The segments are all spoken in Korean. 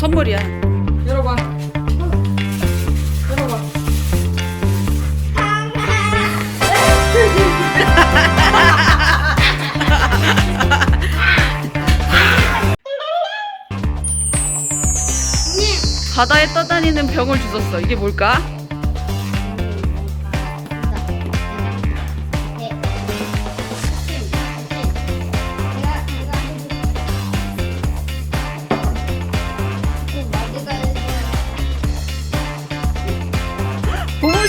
선물이야. 열어봐. 열어봐. 바다에 떠다니는 병을 주셨어. 이게 뭘까?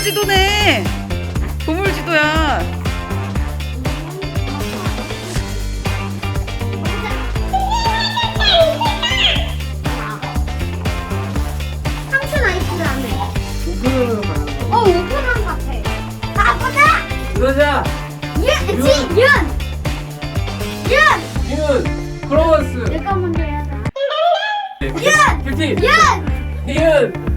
지도네. 보물 지도야. 삼촌 가는 거. 어, 우편함 같아. 가보자! 그러자. 윤! 지! 윤! 니은! 니은.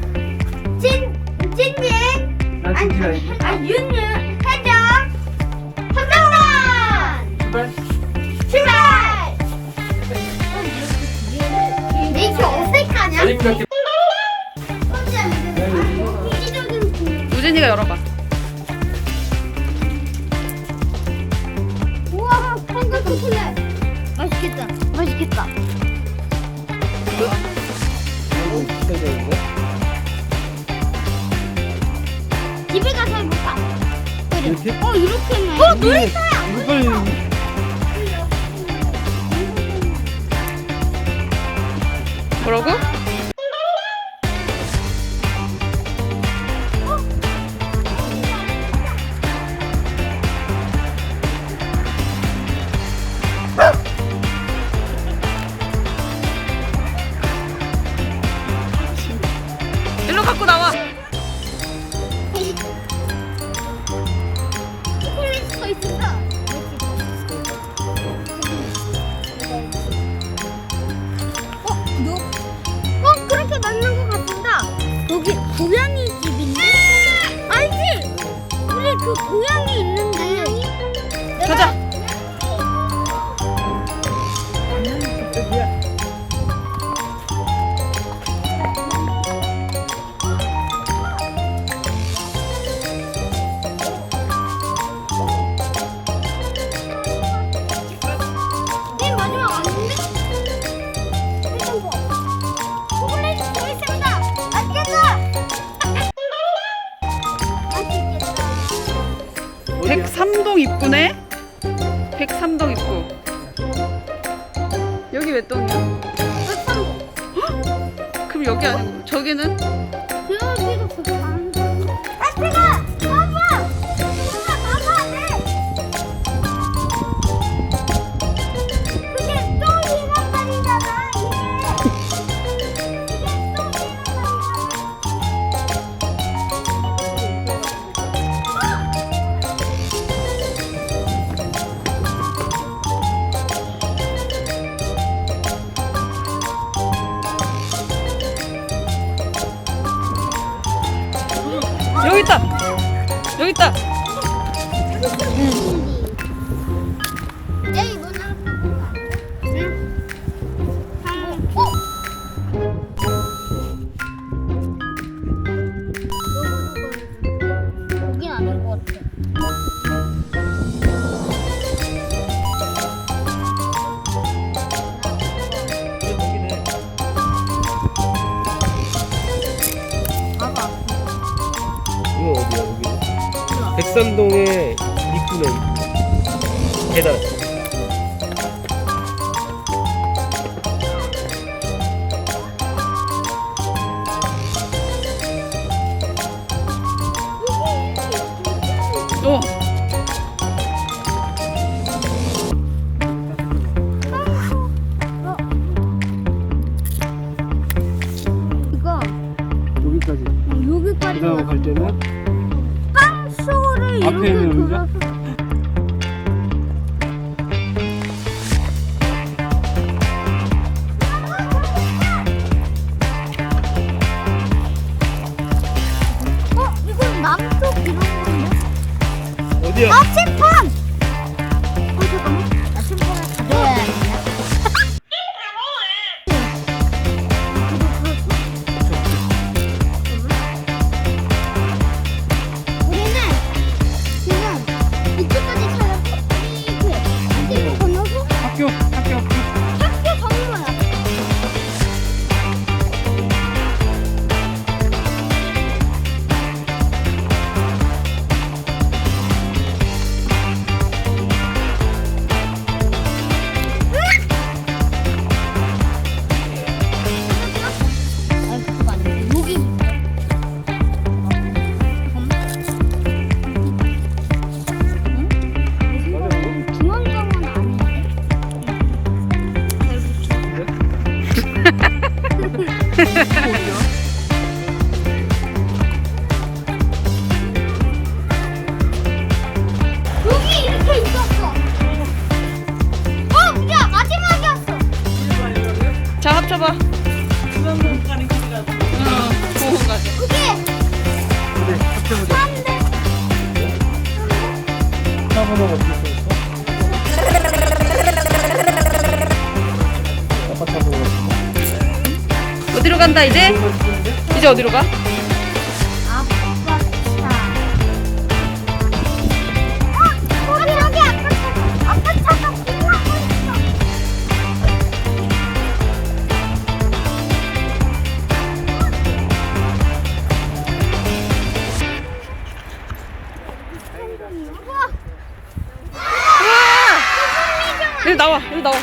아니. 아, 윤윤! 해적! 정답만! 출발. 출발! 왜 이렇게 어색하냐? 아닙니다. 이기적인 분위기. 우진이가 열어봐. 우와, 한글 초콜릿. 맛있겠다. 맛있겠다. 이렇게? 어, 이렇게네. 어, 놀이터야! 이걸 뭐라고? 몇 동이야? 그럼 여기 아니고 저기는 여기 있다. 내 입구네 입구. 계단. 어. 이거 여기까지. 여기까지 그다음 갈 때는 잡아. 어, 어, 어, 어디로 간다 이제? 이제 어디로 가? 우와! 여기 나와